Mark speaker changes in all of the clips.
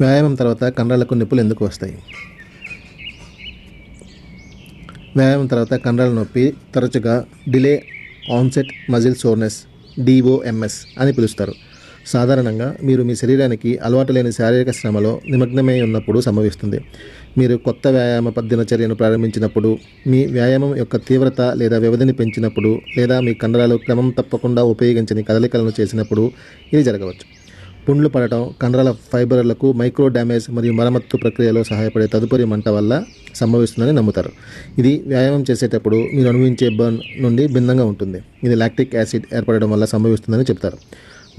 Speaker 1: వ్యాయామం తర్వాత కండరాలకు నొప్పులు ఎందుకు వస్తాయి? వ్యాయామం తర్వాత కండరాల నొప్పి తరచుగా delay onset muscle soreness D O M S అని పిలుస్తారు. సాధారణంగా మీరు మీ శరీరానికి అలవాటు లేని శారీరక శ్రమలో నిమగ్నమై ఉన్నప్పుడు సంభవిస్తుంది. మీరు కొత్త వ్యాయామ దినచర్యను ప్రారంభించినప్పుడు మీ వ్యాయామం యొక్క తీవ్రత లేదా వ్యవధిని పెంచినప్పుడు లేదా మీ కండరాలు క్రమం తప్పకుండా ఉపయోగించని కదలికలను చేసినప్పుడు ఇది జరగవచ్చు. పుండ్లు పడటం కండరాల ఫైబర్లకు మైక్రో డ్యామేజ్ మరియు మరమ్మత్తు ప్రక్రియలో సహాయపడే తదుపరి మంట వల్ల సంభవిస్తుందని నమ్ముతారు. ఇది వ్యాయామం చేసేటప్పుడు మీరు అనుభవించే బర్న్ నుండి భిన్నంగా ఉంటుంది. ఇది లాక్టిక్ యాసిడ్ ఏర్పడడం వల్ల సంభవిస్తుందని చెప్తారు.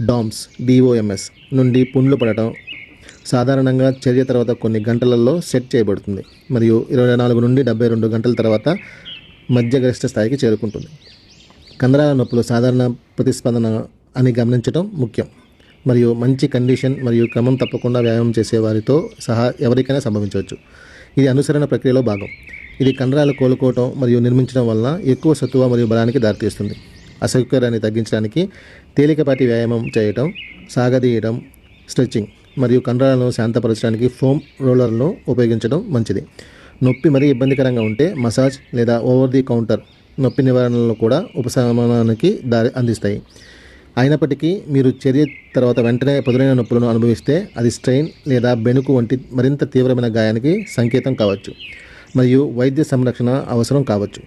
Speaker 1: డామ్స్ డిఓఎంఎస్ నుండి పుండ్లు పడటం సాధారణంగా చర్య తర్వాత కొన్ని గంటలలో సెట్ చేయబడుతుంది మరియు ఇరవై నాలుగు నుండి డెబ్బై రెండు గంటల తర్వాత మధ్యగరిష్ట స్థాయికి చేరుకుంటుంది. కండరాల నొప్పులు సాధారణ ప్రతిస్పందన అని గమనించడం ముఖ్యం. మరియు మంచి కండిషన్ మరియు క్రమం తప్పకుండా వ్యాయామం చేసే వారితో సహా ఎవరికైనా సంభవించవచ్చు. ఇది అనుసరణ ప్రక్రియలో భాగం. ఇది కండరాలు కోలుకోవటం మరియు నిర్మించడం వలన ఎక్కువ సత్తువ మరియు బలానికి దారితీస్తుంది. అసౌకర్యాన్ని తగ్గించడానికి తేలికపాటి వ్యాయామం చేయటం సాగదీయడం స్ట్రెచ్చింగ్ మరియు కండరాలను శాంతపరచడానికి ఫోమ్ రోలర్ను ఉపయోగించడం మంచిది. నొప్పి మరీ ఇబ్బందికరంగా ఉంటే మసాజ్ లేదా ఓవర్ ది కౌంటర్ నొప్పి నివారణలు కూడా ఉపశమనానికి దారి అందిస్తాయి. అయినప్పటికీ మీరు చర్య తర్వాత వెంటనే పదునైన నొప్పులను అనుభవిస్తే అది స్ట్రెయిన్ లేదా బెణుకు వంటి మరింత తీవ్రమైన గాయానికి సంకేతం కావచ్చు మరియు వైద్య సంరక్షణ అవసరం కావచ్చు.